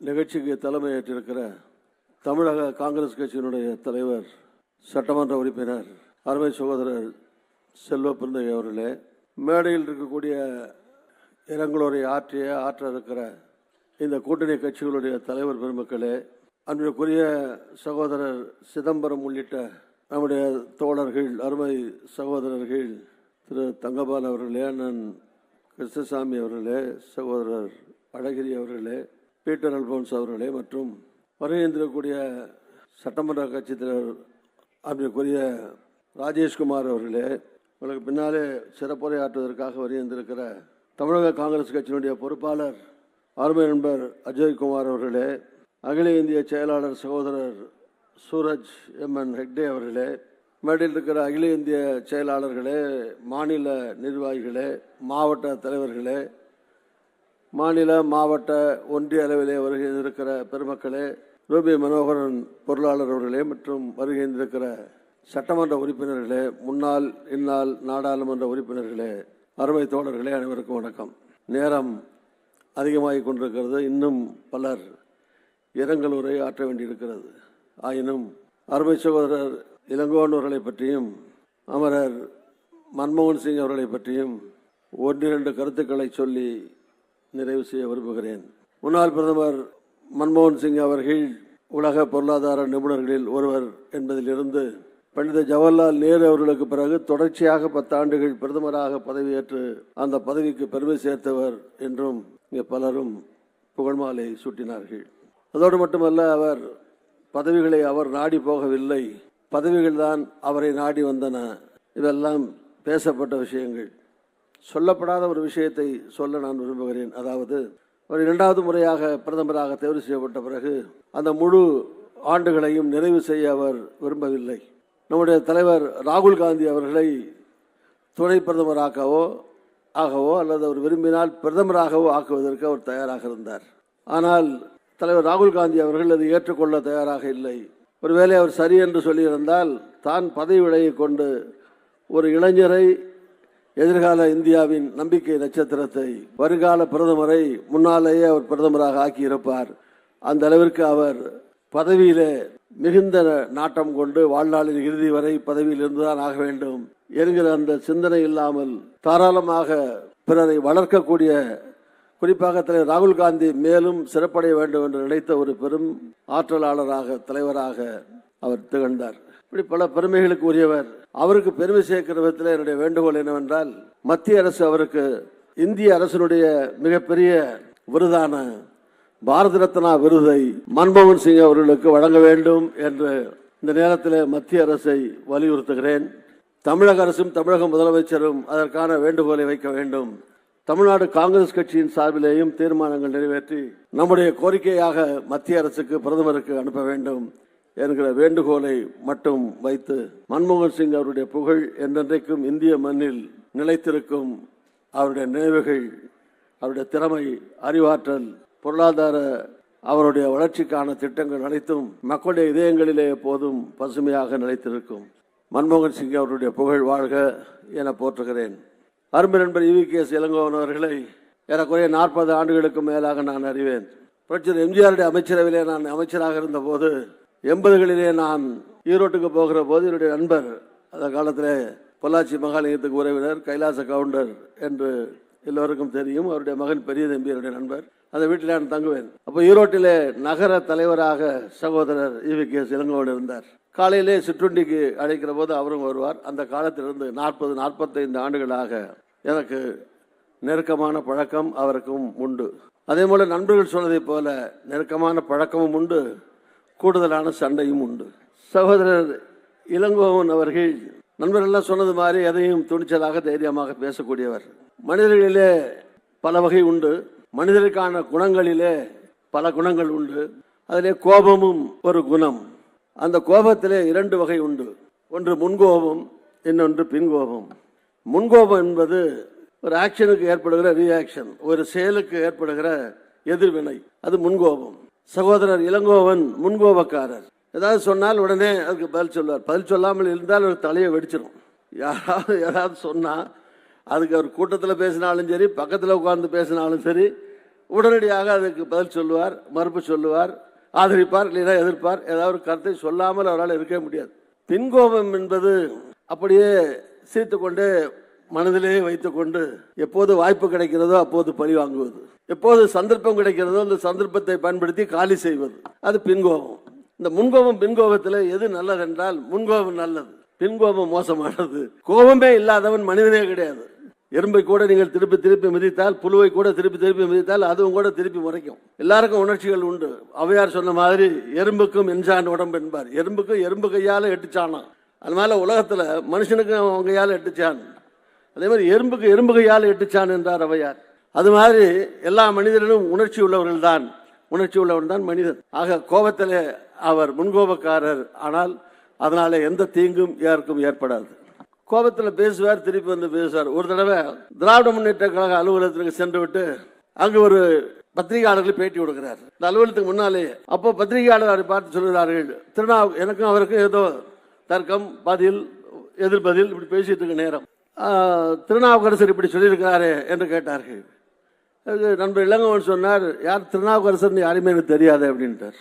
நிகழ்ச்சிக்கு தலைமையேற்றிருக்கிற தமிழக காங்கிரஸ் கட்சியினுடைய தலைவர் சட்டமன்ற உறுப்பினர் அருமை சகோதரர் செல்வ பிறந்தகை அவர்களே மேடையில் இருக்கக்கூடிய இரங்கலோரை ஆற்றிய ஆற்ற இருக்கிற இந்த கூட்டணி கட்சிகளுடைய தலைவர் பெருமக்களே அன்றைக்குரிய சகோதரர் சிதம்பரம் உள்ளிட்ட நம்முடைய தோழர்கள் அருமை சகோதரர்கள் திரு தங்கபால் அவர்களே அண்ணன் கிருஷ்ணசாமி அவர்களே சகோதரர் அழகிரி அவர்களே பீட்டர் அல்போன்ஸ் அவர்களே மற்றும் வருகின்றக்கூடிய சட்டமன்ற கட்சித் தலைவர் அப்படிக்குரிய ராஜேஷ்குமார் அவர்களே உங்களுக்கு பின்னாலே சிறப்புரையாற்றுவதற்காக வருகின்றிருக்கிற தமிழக காங்கிரஸ் கட்சியினுடைய பொறுப்பாளர் அருமை நண்பர் அஜய்குமார் அவர்களே அகில இந்திய செயலாளர் சகோதரர் சூரஜ் எம் என் ஹெக்டே அவர்களே மேடையில் இருக்கிற அகில இந்திய செயலாளர்களே மாநில நிர்வாகிகளே மாவட்ட தலைவர்களே மாநில மாவட்ட ஒன்றிய அளவிலே வருகை இருக்கிற பெருமக்களே ரூபி மனோகரன் பொருளாளர் அவர்களே மற்றும் வருகை சட்டமன்ற உறுப்பினர்களே முன்னாள் இந்நாள் நாடாளுமன்ற உறுப்பினர்களே அருமை தோழர்களே அனைவருக்கும் வணக்கம். நேரம் அதிகமாகிக் கொண்டிருக்கிறது. இன்னும் பலர் இரங்கல் உரை ஆற்ற வேண்டியிருக்கிறது. ஆயினும் அருமை சகோதரர் இளங்கோவன் அவர்களை பற்றியும் அமரர் மன்மோகன் சிங் அவர்களை பற்றியும் ஒன்றிரண்டு கருத்துக்களை சொல்லி நிறைவு செய்ய விரும்புகிறேன். முன்னாள் பிரதமர் மன்மோகன் சிங் அவர்கள் உலக பொருளாதார நிபுணர்களில் ஒருவர் என்பதிலிருந்து பண்டித ஜவஹர்லால் நேரு அவர்களுக்கு பிறகு தொடர்ச்சியாக பத்தாண்டுகள் பிரதமராக பதவியேற்று அந்த பதவிக்கு பெருமை சேர்த்தவர் என்றும் இங்கே பலரும் புகழ்மாலை சூட்டினார்கள். அதோடு மட்டுமல்ல அவர் பதவிகளை அவர் நாடி போகவில்லை. பதவிகள் தான் அவரை நாடி வந்தன. இதெல்லாம் பேசப்பட்ட விஷயங்கள். சொல்லப்படாத ஒரு விஷயத்தை சொல்ல நான் விரும்புகிறேன். அதாவது அவர் இரண்டாவது முறையாக பிரதமராக தேர்வு செய்யப்பட்ட பிறகு அந்த முழு ஆண்டுகளையும் நிறைவு செய்ய அவர் விரும்பவில்லை. நம்முடைய தலைவர் ராகுல் காந்தி அவர்களை துணை பிரதமராக்கவோ ஆகவோ அல்லது அவர் விரும்பினால் பிரதமராகவோ ஆக்குவதற்கு அவர் தயாராக இருந்தார். ஆனால் தலைவர் ராகுல் காந்தி அவர்கள் அதை ஏற்றுக்கொள்ள தயாராக இல்லை. ஒருவேளை அவர் சரி என்று சொல்லியிருந்தால் தான் பதவி விலையை கொண்டு ஒரு இளைஞரை எதிர்கால இந்தியாவின் நம்பிக்கை நட்சத்திரத்தை வருங்கால பிரதமரை முன்னாலேயே அவர் பிரதமராக ஆக்கியிருப்பார். அந்த அளவிற்கு அவர் பதவியில மிகுந்த நாட்டம் கொண்டு வாழ்நாளின் இறுதி வரை பதவியில் இருந்துதான் ஆக வேண்டும் என்கிற அந்த சிந்தனை இல்லாமல் தாராளமாக பிறரை வளர்க்கக்கூடிய குறிப்பாக தலைவர் ராகுல் காந்தி மேலும் சிறப்படைய வேண்டும் என்று நினைத்த ஒரு பெரும் ஆற்றலாளராக தலைவராக அவர் திகழ்ந்தார். இப்படி பல பெருமைகளுக்கு உரியவர். அவருக்கு பெருமை சேர்க்கிற விதத்தில் என்னுடைய வேண்டுகோள் என்னவென்றால் மத்திய அரசு அவருக்கு இந்திய அரசினுடைய மிகப்பெரிய விருதான பாரத ரத்னா விருதை மன்மோகன் சிங் அவர்களுக்கு வழங்க வேண்டும் என்று இந்த நேரத்தில் மத்திய அரசை வலியுறுத்துகிறேன். தமிழக அரசும் தமிழக முதலமைச்சரும் அதற்கான வேண்டுகோளை வைக்க வேண்டும். தமிழ்நாடு காங்கிரஸ் கட்சியின் சார்பிலேயும் தீர்மானங்கள் நிறைவேற்றி நம்முடைய கோரிக்கையாக மத்திய அரசுக்கு பிரதமருக்கு அனுப்ப வேண்டும். என்கிற வேண்டுகோளை மட்டும் வைத்து மன்மோகன் சிங் அவருடைய புகழ் என்றென்றைக்கும் இந்திய மண்ணில் நிலைத்திருக்கும் அவருடைய நினைவுகள் அவருடைய திறமை அறிவாற்றல் பொருளாதார அவருடைய வளர்ச்சிக்கான திட்டங்கள் அனைத்தும் மக்களுடைய இதயங்களிலே எப்போதும் பசுமையாக நிலைத்திருக்கும். மன்மோகன் சிங் அவருடைய புகழ் வாழ்க என போற்றுகிறேன். அருமை நண்பர் இவி கே எஸ் இளங்கோவன் அவர்களை ஏறக்குறைய நாற்பது ஆண்டுகளுக்கு மேலாக நான் அறிவேன். புரட்சியர் எம்ஜிஆருடைய அமைச்சரவையிலே நான் அமைச்சராக இருந்தபோது எண்பதுகளிலே நான் ஈரோட்டுக்கு போகிற போது என்னுடைய நண்பர் அந்த காலத்தில் பொள்ளாச்சி மகாலிங்கத்துக்கு உறவினர் கைலாச கவுண்டர் என்று எல்லோருக்கும் தெரியும். அவருடைய மகன் பெரிய தம்பி என்னுடைய நண்பர். அந்த வீட்டில் நான் தங்குவேன். அப்போ ஈரோட்டிலே நகர தலைவராக சகோதரர் இவி கே இளங்கோடு இருந்தார். காலையிலே சிற்றுண்டிக்கு அழைக்கிற போது அவரும் வருவார். அந்த காலத்திலிருந்து நாற்பது நாற்பத்தைந்து ஆண்டுகளாக எனக்கு நெருக்கமான பழக்கம் அவருக்கும் உண்டு. அதே போல நண்பர்கள் சொன்னதைப் போல நெருக்கமான பழக்கமும் உண்டு. கூடுதலான சண்டையும் உண்டு. சகோதரர் இளங்கோவன் அவர்கள் நண்பர்கள்லாம் சொன்னது மாதிரி எதையும் துணிச்சலாக தைரியமாக பேசக்கூடியவர். மனிதர்களிலே பல வகை உண்டு. மனிதருக்கான குணங்களிலே பல குணங்கள் உண்டு. அதிலே கோபமும் ஒரு குணம். அந்த கோபத்திலே இரண்டு வகை உண்டு. ஒன்று முன்கோபம் இன்னொன்று பின்கோபம். முன்கோபம் என்பது ஒரு ஆக்ஷனுக்கு ஏற்படுகிற ரியாக்ஷன் ஒரு செயலுக்கு ஏற்படுகிற எதிர்வினை. அது முன்கோபம். சகோதரர் இளங்கோவன் முன்கோபக்காரர் ஏதாவது சொன்னால் உடனே அதுக்கு பதில் சொல்வார் பதில் சொல்லாமல் இருந்தால் அவர் தலையை வெடிச்சிடும் யாராவது யாராவது சொன்னால் அதுக்கு அவர் கூட்டத்தில் பேசினாலும் சரி பக்கத்தில் உட்கார்ந்து பேசினாலும் சரி உடனடியாக அதுக்கு பதில் சொல்லுவார் மறுப்பு சொல்லுவார் ஆதரிப்பார் இல்லைனா எதிர்ப்பார். ஏதாவது ஒரு கருத்தை சொல்லாமல் அவரால் இருக்கவே முடியாது. பின்கோபம் என்பது அப்படியே சிரித்துக்கொண்டே மனதிலே வைத்துக்கொண்டு எப்போது வாய்ப்பு கிடைக்கிறதோ அப்போது பழி வாங்குவது. எப்போது சந்தர்ப்பம் கிடைக்கிறதோ அந்த சந்தர்ப்பத்தை பயன்படுத்தி காலி செய்வது. அது பின்கோபம். இந்த முன்கோபம் பின்கோபத்தில் எது நல்லது என்றால் முன்கோபம் நல்லது. பின்கோபம் மோசமானது. கோபமே இல்லாதவன் மனிதனே கிடையாது. எறும்பை கூட நீங்கள் திருப்பி திருப்பி மிதித்தால் புழுவை கூட திருப்பி திருப்பி மிதித்தால் அதுவும் கூட திருப்பி முறைக்கும். எல்லாருக்கும் உணர்ச்சிகள் உண்டு. அவையார் சொன்ன மாதிரி எறும்புக்கும் என்சான் உடம்பு என்பார். எறும்புக்கும் எறும்பு கையால் எட்டுச்சானா அதனால உலகத்தில் மனுஷனுக்கும் அவன் கையால் எட்டுச்சான். அதே மாதிரி எறும்புக்கு எறும்பு கையால் எட்டுச்சான் என்றார் அவையார் அது மாதிரி எல்லா மனிதர்களும் உணர்ச்சி உள்ளவர்கள் தான். உணர்ச்சி உள்ளவன் தான் மனிதன். ஆக கோபத்திலே அவர் முன்கோபக்காரர். ஆனால் அதனால எந்த தீங்கும் யாருக்கும் ஏற்படாது. கோபத்தில் பேசுவார் திருப்பி வந்து பேசுவார். ஒரு தடவை திராவிட முன்னேற்ற கழக அலுவலகத்திற்கு சென்று விட்டு அங்கு ஒரு பத்திரிகையாளர்கள் பேட்டி கொடுக்கிறார். இந்த அலுவலகத்துக்கு முன்னாலே அப்போ பத்திரிகையாளர் பார்த்து சொல்கிறார்கள் திருநா எனக்கும் அவருக்கும் ஏதோ தர்க்கம் பதில் எதிர்பதில் இப்படி பேசிட்டு இருக்க நேரம். திருநாவுக்கரசர் இப்படி சொல்லியிருக்கிறாரு என்று கேட்டார்கள். அதுக்கு நண்பர் இளங்கவன் சொன்னார் யார் திருநாவுக்கரசர் யாருமே எனக்கு தெரியாது அப்படின்ட்டார்.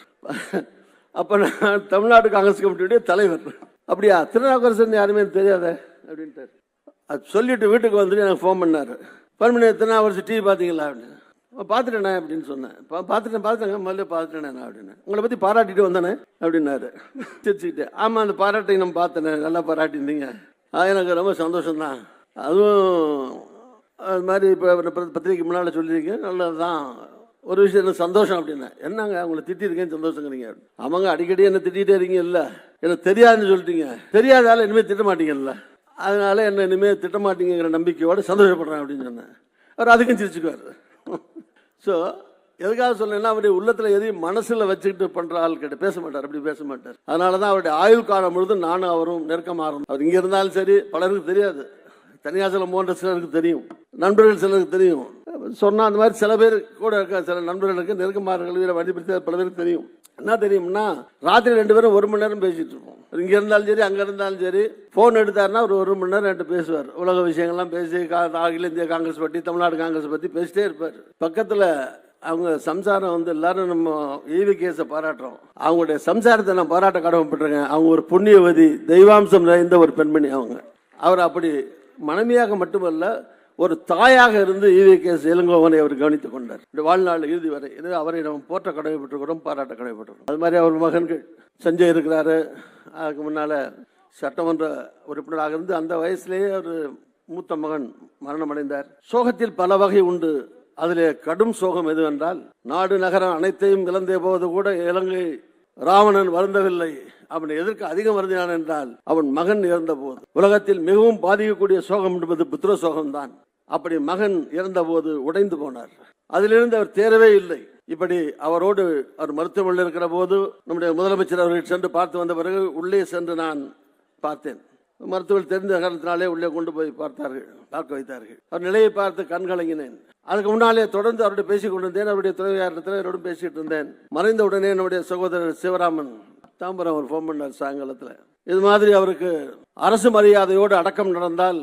அப்போ நான் தமிழ்நாடு காங்கிரஸ் கமிட்டியுடைய தலைவர். அப்படியா திருநாவுக்கரசர் யாருமே எனக்கு தெரியாதே அப்படின்ட்டார். அது சொல்லிட்டு வீட்டுக்கு வந்துட்டு எனக்கு ஃபோன் பண்ணார். ஃபோன் பண்ணி திருநாவுக்கரசு டிவி பார்த்தீங்களா? அப்படின்னு. பார்த்துட்டேண்ணே அப்படின்னு சொன்னேன். "பா- பார்த்துட்டேன் பார்த்துட்டேங்க முதல்ல பார்த்துட்டேண்ணே நான் அப்படின்னு. உங்களை பற்றி பாராட்டிட்டு வந்தானே அப்படின்னாரு. சிரிச்சுக்கிட்டு ஆமாம் அந்த பாராட்டை நம்ம பார்த்தேனே. நல்லா பாராட்டியிருந்தீங்க. அது எனக்கு ரொம்ப சந்தோஷம்தான். அதுவும் அது மாதிரி இப்போ பத்திரிக்கை முன்னால் சொல்லியிருக்கேன் நல்லது தான் ஒரு விஷயம் எனக்கு சந்தோஷம் அப்படின்னா என்னங்க உங்களை திட்டிருக்கேன் சந்தோஷங்கிறீங்க? அவங்க அடிக்கடி என்ன திட்டிகிட்டே இருக்கீங்க இல்லை எனக்கு தெரியாதுன்னு சொல்லிட்டீங்க. தெரியாதால இனிமேல் திட்ட மாட்டீங்கல்ல? அதனால என்ன இனிமேல் திட்ட மாட்டீங்கிற நம்பிக்கையோடு சந்தோஷப்படுறேன் அப்படின்னு சொன்னேன். அவர் அதுக்கும் சிரிச்சுக்குவார். ஸோ எதுக்காக சொல்லணும்னா அவருடைய உள்ளத்தில் எதையும் மனசில் வச்சுக்கிட்டு பண்ணுற ஆள் கிட்ட பேச மாட்டார் அப்படி பேச மாட்டார். அதனால தான் அவருடைய ஆயுள் காலம் முழுதும் நானும் அவரும் நெருக்கமாறும் அவர் இங்கே இருந்தாலும் சரி பலருக்கு தெரியாது. தனியாசலம் போன்ற சிலருக்கு தெரியும். நண்பர்கள் சிலருக்கு தெரியும். சொன்னால் அந்த மாதிரி சில பேர் கூட இருக்க சில நண்பர்களுக்கு நெருக்கமாக வீர வழிபடுத்த பல பேருக்கு தெரியும். என்ன தெரியும்னா ராத்திரி ரெண்டு பேரும் ஒரு மணி நேரம் பேசிட்டு இருப்போம். இங்க இருந்தாலும் சரி அங்க இருந்தாலும் சரி போன் எடுத்தாருன்னா ஒரு ஒரு மணி நேரம் என்கிட்ட பேசுவார். உலக விஷயங்கள்லாம் பேசி கா- அகில இந்திய காங்கிரஸ் பற்றி தமிழ்நாடு காங்கிரஸ் பற்றி பேசிட்டே இருப்பார். பக்கத்தில் அவங்க சம்சாரம் வந்து எல்லாரும் நம்ம ஈவி கேஸை பாராட்டுறோம். அவங்களுடைய சம்சாரத்தை நான் பாராட்ட கடமைப்பட்டிருக்கேன் அவங்க ஒரு புண்ணியவதி தெய்வாம்சம் நிறைந்த ஒரு பெண்மணி அவங்க. அவர் அப்படி மனைவியாக மட்டுமல்ல ஒரு தாயாக இருந்து ஈவி கேஸ் இளங்கோவனை அவர் கவனித்துக் கொண்டார். இந்த வாழ்நாள் இறுதி வரை இது அவரை நம்ம போற்ற கடமைப்பட்டிருக்கிறோம் பாராட்ட கடமைப்பட்டிருக்கிறோம் அது மாதிரி அவர் மகன்கள் சஞ்சய் இருக்கிறாரு. அதுக்கு முன்னால் சட்டமன்ற உறுப்பினராக இருந்து அந்த வயசுலேயே ஒரு மூத்த மகன் மரணமடைந்தார். சோகத்தில் பல வகை உண்டு. அதிலே கடும் சோகம் எதுவென்றால் நாடு நகரம் அனைத்தையும் இழந்தே போவது கூட இலங்கை ராவணன் வருந்தவில்லை. அவன் எதற்கு அதிகம் வருந்தினான் என்றால் அவன் மகன் இறந்த போது. உலகத்தில் மிகவும் பாதிக்கக்கூடிய சோகம் என்பது புத்திர சோகம்தான். அப்படி மகன் இறந்தபோது உடைந்து போனார். அதிலிருந்து அவர் தேரவே இல்லை. இப்படி அவரோடு அவர் மருத்துவமனையில் இருக்கிற போது நம்முடைய முதலமைச்சர் அவர்கள் சென்று பார்த்து வந்த பிறகு உள்ளே சென்று நான் பார்த்தேன். மருத்துவர் தெரிந்த காரணத்தினாலே உள்ளே கொண்டு போய் பார்த்தார்கள் பார்க்க வைத்தார்கள். அவர் நிலையை பார்த்து கண்கலங்கினேன் அதுக்கு முன்னாலே தொடர்ந்து அவருடைய பேசிக் கொண்டிருந்தேன். அவருடைய துணைவியாரத்தில் அவரோடு பேசிட்டு இருந்தேன். மறைந்த உடனே என்னுடைய சகோதரர் சிவராமன் தாம்பரம் அவர் ஃபோன் பண்ணார் சாயங்காலத்தில். இது மாதிரி அவருக்கு அரசு மரியாதையோடு அடக்கம் நடந்தால்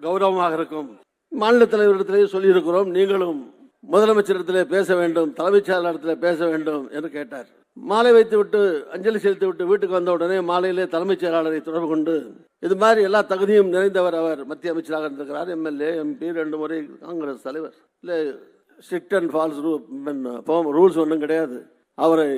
கௌரவமாக இருக்கும். மாநில தலைவரிடத்திலேயே சொல்லியிருக்கிறோம். நீங்களும் முதலமைச்சரிடத்திலே பேச வேண்டும். தலைமைச் செயலாளரிடத்திலே பேச வேண்டும் என்று கேட்டார். மாலை வைத்து விட்டு அஞ்சலி செலுத்தி விட்டு வீட்டுக்கு வந்த உடனே மாலையிலே தலைமைச் செயலாளரை தொடர்பு கொண்டு இது மாதிரி எல்லா தகுதியும் நிறைந்தவர் அவர் மத்திய அமைச்சராக இருந்திருக்கிறார். எம்எல்ஏ எம்பி ரெண்டு முறை காங்கிரஸ் தலைவர். இல்லை ஸ்ட்ரிக்ட் அண்ட் ஃபால்ஸ் ரூல்ஸ் ஒன்றும் கிடையாது. அவரை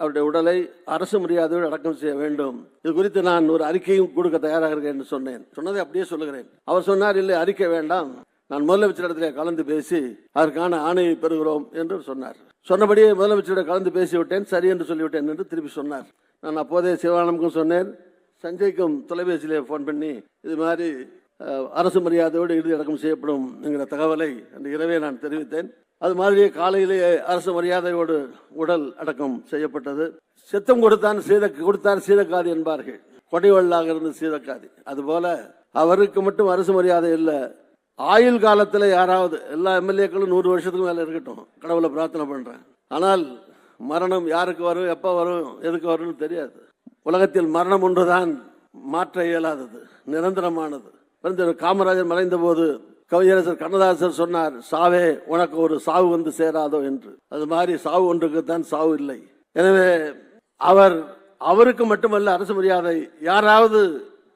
அவருடைய உடலை அரசு மரியாதையோடு அடக்கம் செய்ய வேண்டும். இது குறித்து நான் ஒரு அறிக்கையும் கொடுக்க தயாராக இருக்கேன் என்று சொன்னேன். சொன்னதை அப்படியே சொல்லுகிறேன். அவர் சொன்னார் இல்லை அறிக்கை வேண்டாம். நான் முதலமைச்சரிடத்திலே கலந்து பேசி அதற்கான ஆணையை பெறுகிறோம் என்று சொன்னார். சொன்னபடியே முதலமைச்சரிடம் கலந்து பேசிவிட்டேன் சரி என்று சொல்லிவிட்டேன் என்று திருப்பி சொன்னார். நான் அப்போதே சிவானந்தமுக்கும் சொன்னேன் சஞ்சய்க்கும் தொலைபேசியிலே ஃபோன் பண்ணி இது மாதிரி அரசு மரியாதையோடு இறுதி அடக்கம் செய்யப்படும் என்கிற தகவலை அந்த இரவே நான் தெரிவித்தேன். அது மாதிரியே காலையிலேயே அரசு மரியாதையோடு உடல் அடக்கம் செய்யப்பட்டது. சித்தம் கொடுத்தான் சீத கொடுத்தார் சீதக்காதி என்பார்கள். கொடைவள்ளாக இருந்து சீதக்காதி. அதுபோல அவருக்கு மட்டும் அரசு மரியாதை இல்லை. ஆயுள் காலத்தில் யாராவது எல்லா எம்எல்ஏக்களும் நூறு வருஷத்துக்கு மேலே இருக்கட்டும். கடவுளை பிரார்த்தனை பண்ணுறேன் ஆனால் மரணம் யாருக்கு வரும் எப்போ வரும் எதுக்கு வரும்னு தெரியாது. உலகத்தில் மரணம் ஒன்றுதான் மாற்ற இயலாதது. நிரந்தரமானது. காமராஜர் மறைந்த போது கவிஞரசர் கண்ணதாசர் சொன்னார் சாவே உனக்கு ஒரு சாவு வந்து சேராதோ என்று. அது மாதிரி சாவு ஒன்றுக்கு தான் சாவு இல்லை. எனவே அவர் அவருக்கு மட்டுமல்ல அரசு மரியாதை யாராவது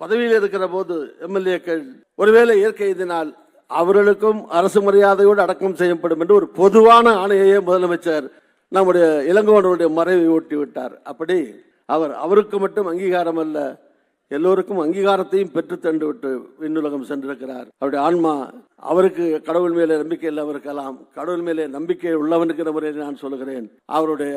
பதவியில் இருக்கிற போது எம்எல்ஏக்கள் ஒருவேளை இயற்கை இதனால் அவர்களுக்கும் அரசு மரியாதையோடு அடக்கம் செய்யப்படும் என்று ஒரு பொதுவான ஆணையையே முதலமைச்சர் நம்முடைய இளங்கோவனுடைய மறைவை ஓட்டி விட்டார் அப்படி அவர் அவருக்கு மட்டும் அங்கீகாரம் அல்ல எல்லோருக்கும் அங்கீகாரத்தையும் பெற்று தந்து விட்டு விண்ணுலகம் சென்றிருக்கிறார். அவருடைய ஆன்மா அவருக்கு கடவுள் மேலே நம்பிக்கை இல்லாமல் இருக்கலாம் கடவுள் மேலே நம்பிக்கை உள்ளவனுக்கு முறையில் நான் சொல்லுகிறேன். அவருடைய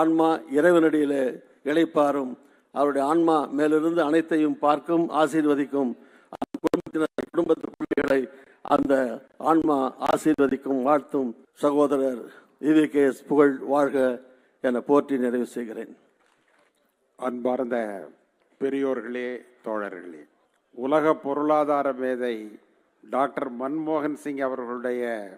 ஆன்மா இறைவனடியிலே இளைப்பாரும் அவருடைய ஆன்மா மேலிருந்து அனைத்தையும் பார்க்கும் ஆசீர்வதிக்கும். அந்த குடும்பத்தினர் குடும்பத்து பிள்ளைகளை அந்த ஆன்மா ஆசீர்வதிக்கும் வாழ்த்தும். சகோதரர் இவிகேஎஸ் புகழ் வாழ்க என போற்றி நிறைவு செய்கிறேன். அன்பார்ந்த பெரியோர்களே தோழர்களே. உலக பொருளாதார மேதை டாக்டர் மன்மோகன் சிங் அவர்களுடைய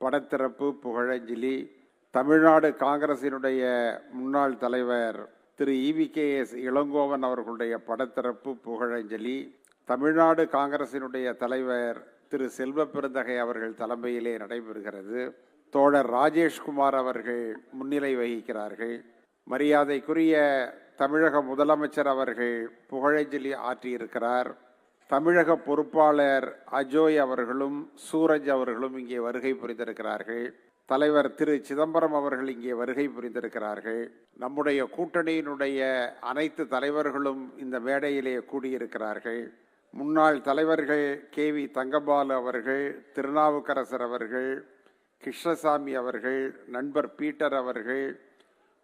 படத்திறப்பு புகழஞ்சலி தமிழ்நாடு காங்கிரசினுடைய முன்னாள் தலைவர் திரு இவிகேஎஸ் இளங்கோவன் அவர்களுடைய படத்திறப்பு புகழஞ்சலி தமிழ்நாடு காங்கிரசினுடைய தலைவர் திரு செல்வ பெருந்தகை அவர்கள் தலைமையிலே நடைபெறுகிறது. தோழர் ராஜேஷ்குமார் அவர்கள் முன்னிலை வகிக்கிறார்கள். மரியாதைக்குரிய தமிழக முதலமைச்சர் அவர்கள் புகழஞ்சலி ஆற்றியிருக்கிறார். தமிழக பொறுப்பாளர் அஜோய் அவர்களும் சூரஜ் அவர்களும் இங்கே வருகை புரிந்திருக்கிறார்கள். தலைவர் திரு சிதம்பரம் அவர்கள் இங்கே வருகை புரிந்திருக்கிறார்கள். நம்முடைய கூட்டணியினுடைய அனைத்து தலைவர்களும் இந்த மேடையிலே கூடியிருக்கிறார்கள். முன்னாள் தலைவர்கள் கே வி தங்கபாலு அவர்கள் திருநாவுக்கரசர் அவர்கள் கிருஷ்ணசாமி அவர்கள் நண்பர் பீட்டர் அவர்கள்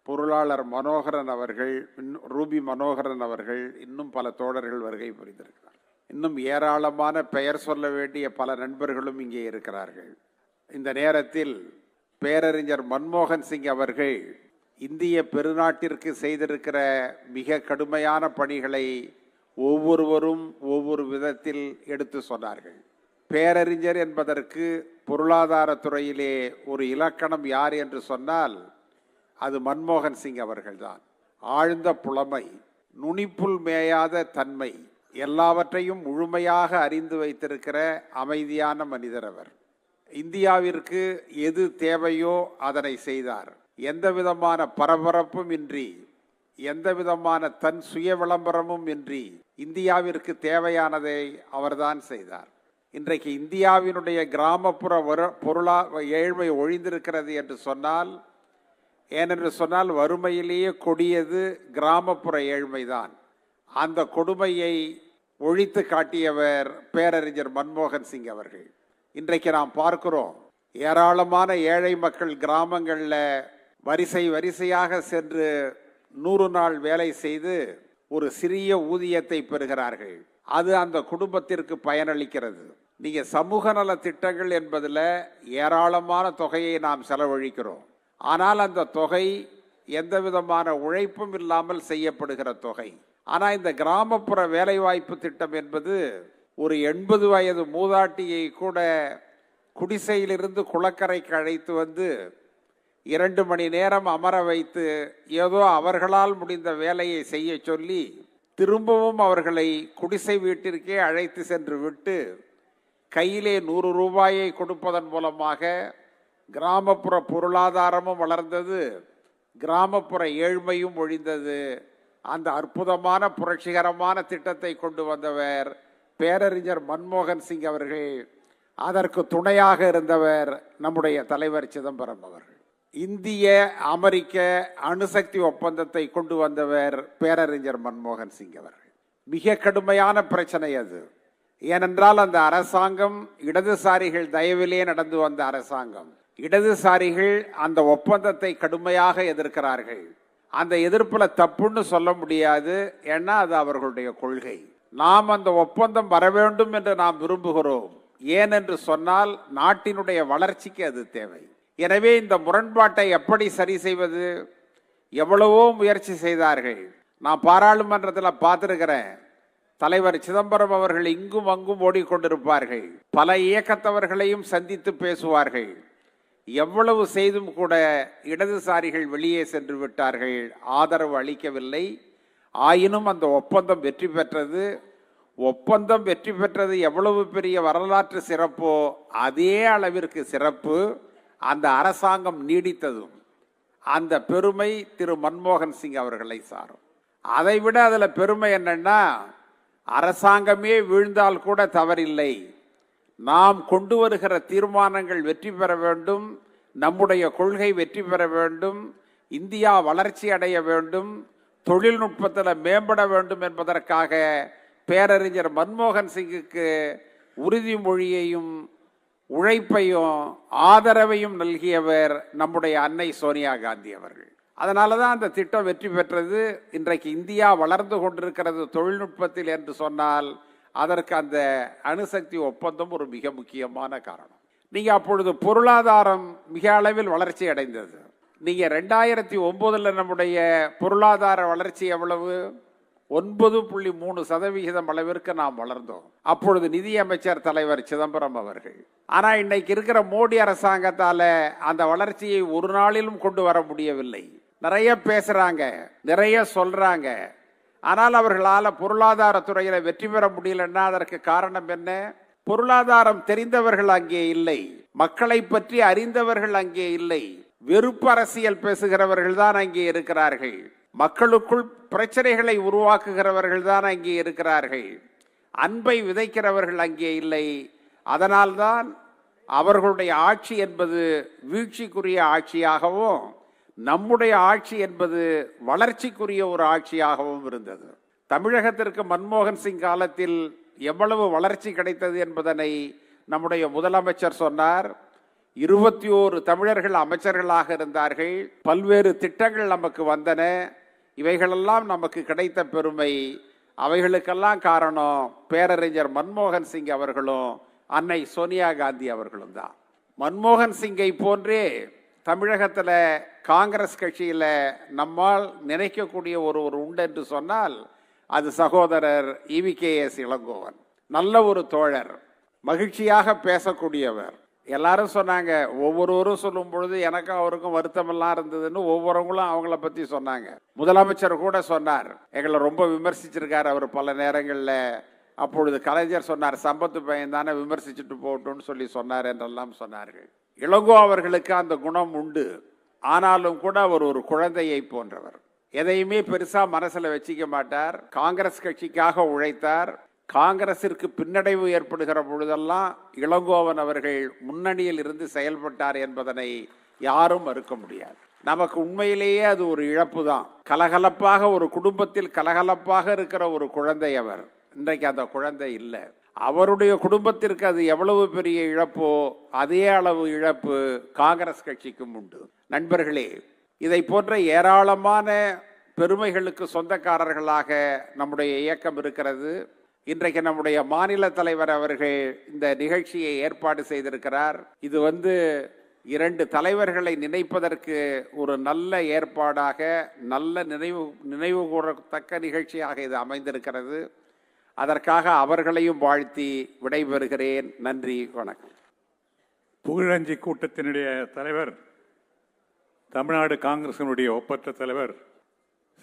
பொருளாளர் மனோகரன் அவர்கள் இன்னும் ரூபி மனோகரன் அவர்கள் இன்னும் பல தோழர்கள் வருகை புரிந்திருக்கிறார். இன்னும் ஏராளமான பெயர் சொல்ல வேண்டிய பல நண்பர்களும் இங்கே இருக்கிறார்கள். இந்த நேரத்தில் பேரறிஞர் மன்மோகன் சிங் அவர்கள் இந்திய பெருநாட்டிற்கு செய்திருக்கிற மிக கடுமையான பணிகளை ஒவ்வொருவரும் ஒவ்வொரு விதத்தில் எடுத்து சொன்னார்கள். பேரறிஞர் என்பதற்கு பொருளாதாரத்துறையிலே ஒரு இலக்கணம் யார் என்று சொன்னால் அது மன்மோகன் சிங் அவர்கள்தான். ஆழ்ந்த புலமை நுனிப்புல் மேயாத தன்மை எல்லாவற்றையும் முழுமையாக அறிந்து வைத்திருக்கிற அமைதியான மனிதர் அவர். இந்தியாவிற்கு எது தேவையோ அதனை செய்தார். எந்த விதமான பரபரப்பும் இன்றி எந்த விதமான தன் சுய விளம்பரமும் இன்றி இந்தியாவிற்கு தேவையானதை அவர்தான் செய்தார். இன்றைக்கு இந்தியாவினுடைய கிராமப்புற வரு- பொருளா ஏழ்மை ஒழிந்திருக்கிறது என்று சொன்னால் ஏனென்று சொன்னால் வறுமையிலேயே கொடியது கிராமப்புற ஏழ்மைதான். அந்த கொடுமையை ஒழித்து காட்டியவர் பேரறிஞர் மன்மோகன் சிங் அவர்கள். இன்றைக்கு நாம் பார்க்கிறோம் ஏராளமான ஏழை மக்கள் கிராமங்களில் வரிசை வரிசையாக சென்று நூறு நாள் வேலை செய்து ஒரு சிறிய ஊதியத்தை பெறுகிறார்கள். அது அந்த குடும்பத்திற்கு பயனளிக்கிறது. நீங்கள் சமூக நல திட்டங்கள் என்பதில் ஏராளமான தொகையை நாம் செலவழிக்கிறோம். ஆனால் அந்த தொகை எந்த விதமான உழைப்பும் இல்லாமல் செய்யப்படுகிற தொகை. ஆனால் இந்த கிராமப்புற வேலைவாய்ப்பு திட்டம் என்பது ஒரு எண்பது வயது மூதாட்டியை கூட குடிசையிலிருந்து குளக்கரைக்கு அழைத்து வந்து இரண்டு மணி நேரம் அமர வைத்து ஏதோ அவர்களால் முடிந்த வேலையை செய்ய சொல்லி திரும்பவும் அவர்களை குடிசை வீட்டிற்கே அழைத்து சென்று விட்டு கையிலே நூறு ரூபாயை கொடுப்பதன் மூலமாக கிராமப்புற பொருளாதாரமும் வளர்ந்தது. கிராமப்புற ஏழ்மையும் ஒழிந்தது. அந்த அற்புதமான புரட்சிகரமான திட்டத்தை கொண்டு வந்தவர் பேரறிஞர் மன்மோகன் சிங் அவர்கள். அதற்கு துணையாக இருந்தவர் நம்முடைய தலைவர் சிதம்பரம் அவர்கள். இந்திய அமெரிக்க அணுசக்தி ஒப்பந்தத்தை கொண்டு வந்தவர் பேரறிஞர் மன்மோகன் சிங் அவர்கள். மிக கடுமையான பிரச்சனை அது. ஏனென்றால் அந்த அரசாங்கம் இடதுசாரிகள் தயவிலே நடந்து வந்த அரசாங்கம். இடதுசாரிகள் அந்த ஒப்பந்தத்தை கடுமையாக எதிர்க்கிறார்கள். அந்த எதிர்ப்பில் தப்புன்னு சொல்ல முடியாது. ஏன்னா அது அவர்களுடைய கொள்கை. நாம் அந்த ஒப்பந்தம் வர வேண்டும் என்று நாம் விரும்புகிறோம். ஏன் என்று சொன்னால் நாட்டினுடைய வளர்ச்சிக்கு அது தேவை. எனவே இந்த முரண்பாட்டை எப்படி சரி செய்வது? எவ்வளவோ முயற்சி செய்தார்கள். நான் பாராளுமன்றத்தில் பார்த்துருக்கிறேன். தலைவர் சிதம்பரம் அவர்கள் இங்கும் அங்கும் ஓடிக்கொண்டிருப்பார்கள். பல இயக்கத்தவர்களையும் சந்தித்து பேசுவார்கள். எவ்வளவு செய்தும் கூட இடதுசாரிகள் வெளியே சென்று விட்டார்கள் ஆதரவு அளிக்கவில்லை. ஆயினும் அந்த ஒப்பந்தம் வெற்றி பெற்றது. ஒப்பந்தம் வெற்றி பெற்றது எவ்வளவு பெரிய வரலாற்று சிறப்போ அதே அளவிற்கு சிறப்பு அந்த அரசாங்கம் நீடித்ததும். அந்த பெருமை திரு மன்மோகன் சிங் அவர்களை சாரும். அதை விட அதில் பெருமை என்னன்னா அரசாங்கமே வீழ்ந்தால் கூட தவறில்லை. நாம் கொண்டு வருகிற தீர்மானங்கள் வெற்றி பெற வேண்டும் நம்முடைய கொள்கை வெற்றி பெற வேண்டும் இந்தியா வளர்ச்சி அடைய வேண்டும் தொழில்நுட்பத்தில் மேம்பட வேண்டும் என்பதற்காக பேரறிஞர் மன்மோகன் சிங்குக்கு உறுதிமொழியையும் உழைப்பையும் ஆதரவையும் நல்கியவர் நம்முடைய அன்னை சோனியா காந்தி அவர்கள். அதனால தான் அந்த திட்டம் வெற்றி பெற்றது. இன்றைக்கு இந்தியா வளர்ந்து கொண்டிருக்கிறது தொழில்நுட்பத்தில் என்று சொன்னால் அதற்கு அந்த அணுசக்தி ஒப்பந்தம் ஒரு மிக முக்கியமான காரணம். நீங்கள் அப்பொழுது பொருளாதாரம் மிக அளவில் வளர்ச்சி அடைந்தது. நீங்கள் ரெண்டாயிரத்தி ஒம்போதில் நம்முடைய பொருளாதார வளர்ச்சி எவ்வளவு? ஒன்பது புள்ளி மூணு சதவிகிதம் அளவிற்கு நாம் வளர்ந்தோம். அப்பொழுது நிதியமைச்சர் தலைவர் சிதம்பரம் அவர்கள். ஆனால் இன்னைக்கு இருக்கிற மோடி அரசாங்கத்தால் அந்த வளர்ச்சியை ஒரு நாளிலும் கொண்டு வர முடியவில்லை. நிறைய பேசுகிறாங்க நிறைய சொல்கிறாங்க ஆனால் அவர்களால் பொருளாதாரத்துறையில் வெற்றி பெற முடியலன்னா அதற்கு காரணம் என்ன? பொருளாதாரம் தெரிந்தவர்கள் அங்கே இல்லை. மக்களை பற்றி அறிந்தவர்கள் அங்கே இல்லை. வெறுப்பு அரசியல் பேசுகிறவர்கள் தான் அங்கே இருக்கிறார்கள். மக்களுக்குள் பிரச்சனைகளை உருவாக்குகிறவர்கள் தான் அங்கே இருக்கிறார்கள். அன்பை விதைக்கிறவர்கள் அங்கே இல்லை. அதனால்தான் அவர்களுடைய ஆட்சி என்பது வீழ்ச்சிக்குரிய ஆட்சியாகவும் நம்முடைய ஆட்சி என்பது வளர்ச்சிக்குரிய ஒரு ஆட்சியாகவும் இருந்தது. தமிழகத்திற்கு மன்மோகன் சிங் காலத்தில் எவ்வளவு வளர்ச்சி கிடைத்தது என்பதனை நம்முடைய முதலமைச்சர் சொன்னார். இருபத்தி ஓரு தமிழர்கள் அமைச்சர்களாக இருந்தார்கள். பல்வேறு திட்டங்கள் நமக்கு வந்தன. இவைகளெல்லாம் நமக்கு கிடைத்த பெருமை. அவைகளுக்கெல்லாம் காரணம் பேரறிஞர் மன்மோகன் சிங் அவர்களும் அன்னை சோனியா காந்தி அவர்களும் தான் மன்மோகன் சிங்கை போன்றே தமிழகத்தில் காங்கிரஸ் கட்சியில் நம்மால் நினைக்கக்கூடிய ஒருவர் உண்டு என்று சொன்னால் அது சகோதரர் இவி கே எஸ் இளங்கோவன். நல்ல ஒரு தோழர் மகிழ்ச்சியாக பேசக்கூடியவர். எல்லாரும் சொன்னாங்க ஒவ்வொருவரும் சொல்லும் பொழுது எனக்கும் அவருக்கும் வருத்தமெல்லாம் இருந்ததுன்னு ஒவ்வொருவங்களும் அவங்கள பற்றி சொன்னாங்க. முதலமைச்சர் கூட சொன்னார் எங்களை ரொம்ப விமர்சிச்சிருக்காரு அவர் பல நேரங்களில். அப்பொழுது கலைஞர் சொன்னார் சம்பத்து பையன் தானே விமர்சிச்சுட்டு போகட்டும்னு சொல்லி சொன்னார் என்றெல்லாம் சொன்னார்கள். இளங்கோ அவர்களுக்கு அந்த குணம் உண்டு. ஆனாலும் கூட அவர் ஒரு குழந்தையை போன்றவர். எதையுமே பெருசா மனசுல வச்சிக்க மாட்டார். காங்கிரஸ் கட்சிக்காக உழைத்தார். காங்கிரசிற்கு பின்னடைவு ஏற்படுகிற பொழுதெல்லாம் இளங்கோவன் அவர்கள் முன்னணியில் இருந்து செயல்பட்டார் என்பதனை யாரும் மறுக்க முடியாது. நமக்கு உண்மையிலேயே அது ஒரு இழப்பு தான். கலகலப்பாக ஒரு குடும்பத்தில் கலகலப்பாக இருக்கிற ஒரு குழந்தை அவர். இன்றைக்கு அந்த குழந்தை இல்லை. அவருடைய குடும்பத்திற்கு அது எவ்வளவு பெரிய இழப்போ அதே அளவு இழப்பு காங்கிரஸ் கட்சிக்கும் உண்டு. நண்பர்களே இதை போன்ற ஏராளமான பெருமைகளுக்கு சொந்தக்காரர்களாக நம்முடைய இயக்கம் இருக்கிறது. இன்றைக்கு நம்முடைய மாநில தலைவர் அவர்கள் இந்த நிகழ்ச்சியை ஏற்பாடு செய்திருக்கிறார். இது வந்து இரண்டு தலைவர்களை நினைப்பதற்கு ஒரு நல்ல ஏற்பாடாக நல்ல நினைவு நினைவு கூறத்தக்க நிகழ்ச்சியாக இது அமைந்திருக்கிறது. அதற்காக அவர்களையும் வாழ்த்தி விடைபெறுகிறேன். நன்றி வணக்கம். புகழஞ்சி கூட்டத்தினுடைய தலைவர் தமிழ்நாடு காங்கிரசினுடைய ஒப்பற்ற தலைவர்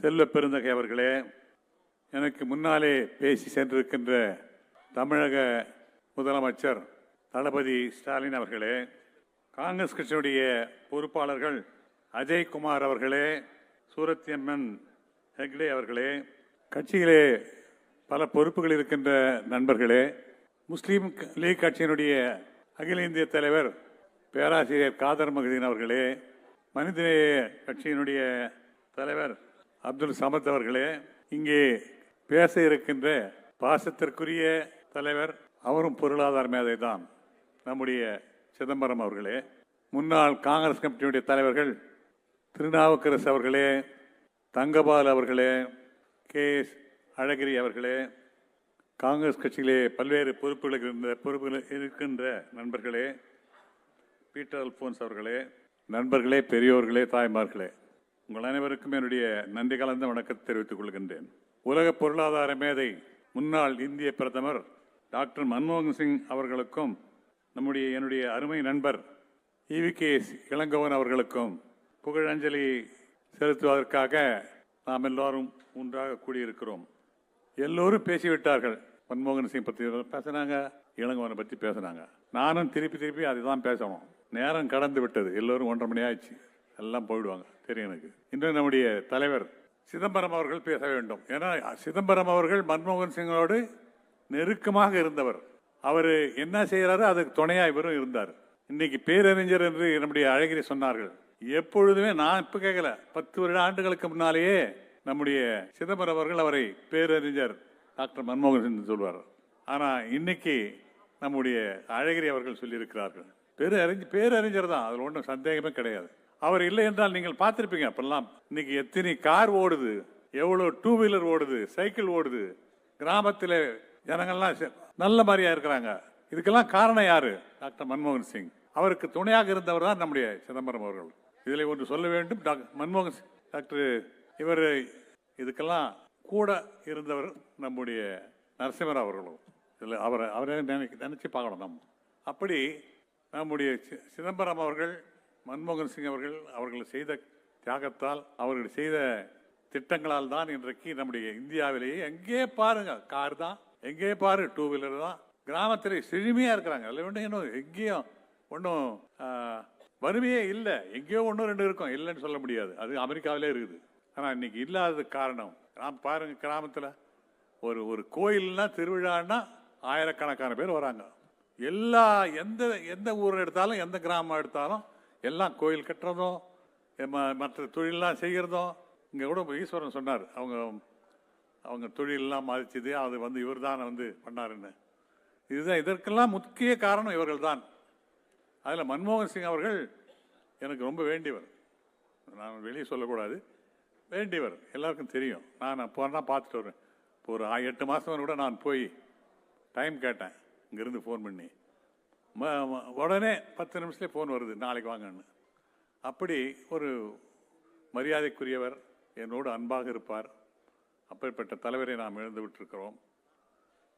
செல்வ பெருந்தகை அவர்களே எனக்கு முன்னாலே பேசி சென்றிருக்கின்ற தமிழக முதலமைச்சர் தளபதி ஸ்டாலின் அவர்களே காங்கிரஸ் கட்சியினுடைய பொறுப்பாளர்கள் அஜய்குமார் அவர்களே சூரத்யம்மன் ஹெக்டே அவர்களே கட்சியிலே பல பொறுப்புகள் இருக்கின்ற நண்பர்களே முஸ்லீம் லீக் கட்சியினுடைய அகில இந்திய தலைவர் பேராசிரியர் காதர் மகதீன் அவர்களே மனிதநேய கட்சியினுடைய தலைவர் அப்துல் சமத் அவர்களே இங்கே பேச இருக்கின்ற பாசத்திற்குரிய தலைவர் அவரும் பொருளாதார மேதை தான் நம்முடைய சிதம்பரம் அவர்களே. முன்னாள் காங்கிரஸ் கமிட்டியுடைய தலைவர்கள் திருநாவுக்கரசு அவர்களே தங்கபால் அவர்களே கே எஸ் அழகிரி அவர்களே காங்கிரஸ் கட்சியிலே பல்வேறு பொறுப்புகளுக்கு இருந்த பொறுப்புகள் இருக்கின்ற நண்பர்களே பீட்டர் அல்போன்ஸ் அவர்களே நண்பர்களே பெரியோர்களே தாய்மார்களே உங்கள் அனைவருக்கும் என்னுடைய நன்றி கலந்த வணக்கத்தை தெரிவித்துக் கொள்கின்றேன். உலக பொருளாதார மேதை முன்னாள் இந்திய பிரதமர் டாக்டர் மன்மோகன் சிங் அவர்களுக்கும் நம்முடைய என்னுடைய அருமை நண்பர் இவி கே இளங்கோவன் அவர்களுக்கும் புகழஞ்சலி செலுத்துவதற்காக நாம் எல்லாரும் ஒன்றாக கூடியிருக்கிறோம். எல்லோரும் பேசிவிட்டார்கள். மன்மோகன் சிங் பற்றி பேசுனாங்க இளங்கவனை பற்றி பேசுனாங்க. நானும் திருப்பி திருப்பி அதுதான் பேசணும். நேரம் கடந்து விட்டது. எல்லோரும் ஒன்றரை மணி ஆயிடுச்சு. எல்லாம் போயிடுவாங்க. தெரியும் எனக்கு. இன்று நம்முடைய தலைவர் சிதம்பரம் அவர்கள் பேச வேண்டும். ஏன்னா சிதம்பரம் அவர்கள் மன்மோகன் சிங்கோடு நெருக்கமாக இருந்தவர். அவர் என்ன செய்கிறாரோ அதுக்கு துணையாக இவரும் இருந்தார். இன்னைக்கு பேரறிஞர் என்று நம்முடைய அழகிரி சொன்னார்கள். எப்பொழுதுமே நான் இப்போ கேட்கல. பத்து வருட ஆண்டுகளுக்கு முன்னாலேயே நம்முடைய சிதம்பரம் அவர்கள் அவரை பேரறிஞர் டாக்டர் மன்மோகன் சிங் சொல்வார். ஆனால் இன்னைக்கு நம்முடைய அழகிரி அவர்கள் சொல்லியிருக்கிறார்கள். பேரறிஞ பேரறிஞர் தான் அதில் ஒன்றும் சந்தேகமே கிடையாது. அவர் இல்லை என்றால் நீங்கள் பார்த்துருப்பீங்க அப்பெல்லாம் இன்னைக்கு எத்தனை கார் ஓடுது எவ்வளோ டூ வீலர் ஓடுது சைக்கிள் ஓடுது கிராமத்தில் ஜனங்கள்லாம் நல்ல மாதிரியா இருக்கிறாங்க. இதுக்கெல்லாம் காரணம் யாரு? டாக்டர் மன்மோகன் சிங். அவருக்கு துணையாக இருந்தவர் தான் நம்முடைய சிதம்பரம் அவர்கள். இதில் ஒன்று சொல்ல வேண்டும் டாக்டர் மன்மோகன் சிங் டாக்டர் இவர் இதுக்கெல்லாம் கூட இருந்தவர் நம்முடைய நரசிம்மராவ் அவர்களும் இதில் அவரை அவரே நினைக்க நினச்சி பார்க்கணும் நம்ம. அப்படி நம்முடைய சி- சிதம்பரம் அவர்கள் மன்மோகன் சிங் அவர்கள் அவர்கள் செய்த தியாகத்தால் அவர்கள் செய்த திட்டங்களால் தான் இன்றைக்கு நம்முடைய இந்தியாவிலேயே எங்கே பாருங்க கார் தான் எங்கே பாரு டூ வீலர் தான். கிராமத்தில் செழுமையாக இருக்கிறாங்க. அதில் ஒன்றும் இன்னும் எங்கேயும் ஒன்றும் வறுமையே இல்லை. எங்கேயோ ஒன்று ரெண்டு இருக்கும். இல்லைன்னு சொல்ல முடியாது. அது அமெரிக்காவிலே இருக்குது. ஆனால் இன்னைக்கு இல்லாததுக்கு காரணம். நான் பாருங்க கிராமத்தில் ஒரு ஒரு கோயில்னா திருவிழான்னா ஆயிரக்கணக்கான பேர் வராங்க. எல்லா எந்த எந்த ஊர் எடுத்தாலும் எந்த கிராமம் எடுத்தாலும் எல்லாம் கோயில் கட்டுறதும் ம- மற்ற தொழிலெலாம் செய்கிறதும் இங்கே கூட ஈஸ்வரன் சொன்னார் அவங்க அவங்க தொழிலெல்லாம் மதிச்சது அது வந்து இவர் தான் வந்து பண்ணாருன்னு. இதுதான் இதற்கெல்லாம் முக்கிய காரணம் இவர்கள் தான். அதில் மன்மோகன் சிங் அவர்கள் எனக்கு ரொம்ப வேண்டியவர். நான் வெளியே சொல்லக்கூடாது. வேண்டியவர் எல்லாருக்கும் தெரியும். நான் போனால் பார்த்துட்டு வருவேன். இப்போ ஒரு எட்டு மாதம் கூட நான் போய் டைம் கேட்டேன். இங்கேருந்து ஃபோன் பண்ணி. உடனே பத்து நிமிஷத்துலேயே ஃபோன் வருது. நாளைக்கு வாங்கன்னு. அப்படி ஒரு மரியாதைக்குரியவர் என்னோடு அன்பாக இருப்பார். அப்பேற்பட்ட தலைவரை நாம் இழந்து விட்டிருக்கிறோம்.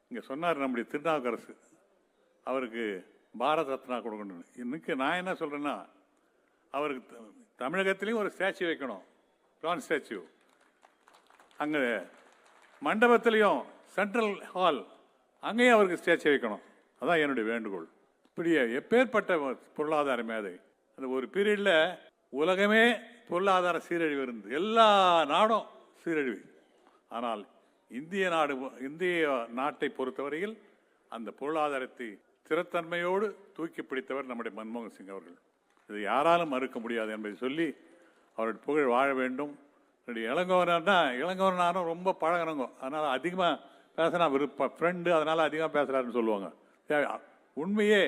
இங்கே சொன்னார் நம்முடைய திருநாவுக்கரசு. அவருக்கு பாரத ரத்னா கொடுக்கணும் இன்னைக்கு நான் என்ன சொல்கிறேன்னா அவருக்கு த- தமிழகத்திலையும் ஒரு ஸ்டாச்சு வைக்கணும். பிரான் ஸ்டாச்சு அங்கே மண்டபத்திலையும் சென்ட்ரல் ஹால் அங்கேயும் அவருக்கு ஸ்டாச்சு வைக்கணும். அதான் என்னுடைய வேண்டுகோள். இப்படி எப்பேற்பட்ட பொருளாதார மேதை அந்த ஒரு பீரியடில் உலகமே பொருளாதார சீரழிவு இருந்தது. எல்லா நாடும் சீரழிவு. ஆனால் இந்திய நாடு இந்திய நாட்டை பொறுத்தவரையில் அந்த பொருளாதாரத்தை திறத்தன்மையோடு தூக்கி பிடித்தவர் நம்முடைய மன்மோகன் சிங் அவர்கள். இதை யாராலும் மறுக்க முடியாது என்பதை சொல்லி அவருடைய புகழ் வாழ வேண்டும். என்னுடைய இளங்கோவனா இளங்கோவன் ரொம்ப பழகினங்க அதனால் அதிகமாக பேசினா விருப்ப ஃப்ரெண்டு அதனால் அதிகமாக பேசுகிறாருன்னு சொல்லுவாங்க. உண்மையே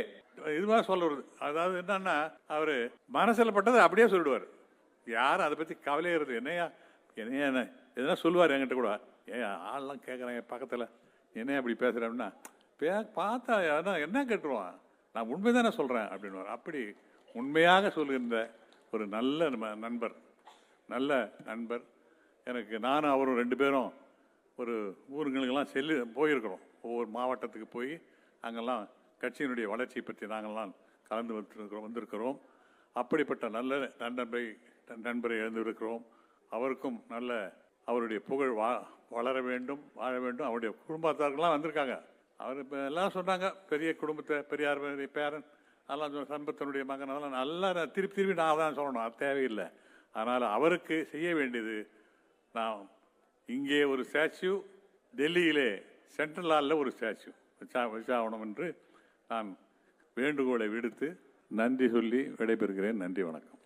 இதுவாக சொல்லுறது. அதாவது என்னன்னா அவர் மனசில் பட்டதை அப்படியே சொல்லிடுவார். யாரும் அதை பற்றி கவலையிறது என்னையா என்னையா என்ன எதனா சொல்லுவார் என்கிட்ட கூட. ஏன் ஆள்லாம் என் பக்கத்தில். என்னையா அப்படி பேசுகிறேன்னா பே பார்த்தா என்ன கேட்டுருவான்? நான் உண்மை தானே சொல்கிறேன் அப்படின்னுவார். அப்படி உண்மையாக சொல்கின்ற ஒரு நல்ல நம்ம நண்பர் நல்ல நண்பர். எனக்கு நானும் அவரும் ரெண்டு பேரும் ஒரு ஊருங்களுக்கெல்லாம் செல்லு போயிருக்கிறோம். ஒவ்வொரு மாவட்டத்துக்கு போய் அங்கெல்லாம் கட்சியினுடைய வளர்ச்சியை பற்றி நாங்கள்லாம் கலந்து வந்திருக்கிறோம் வந்திருக்கிறோம். அப்படிப்பட்ட நல்ல நண்பரை நண்பரை இழந்திருக்கிறோம். அவருக்கும் நல்ல அவருடைய புகழ் வா வளர வேண்டும் வாழ வேண்டும். அவருடைய குடும்பத்தார்கள்லாம் வந்திருக்காங்க. அவர் இப்போ எல்லாம் சொன்னாங்க பெரிய குடும்பத்தை பெரியார் பேரன் அதெல்லாம் சம்பத்தனுடைய மகன் அதெல்லாம் நல்லா நான் திருப்பி திருப்பி நான் தான் சொல்லணும். அது தேவையில்லை. அதனால் அவருக்கு செய்ய வேண்டியது நான் இங்கே ஒரு ஸ்டாச்சு டெல்லியிலே சென்ட்ரல் ஹாலில் ஒரு ஸ்டாச்சு வச்சா வச்சாகணும் என்று நான் வேண்டுகோளை விடுத்து நன்றி சொல்லி விடைபெறுகிறேன். நன்றி வணக்கம்.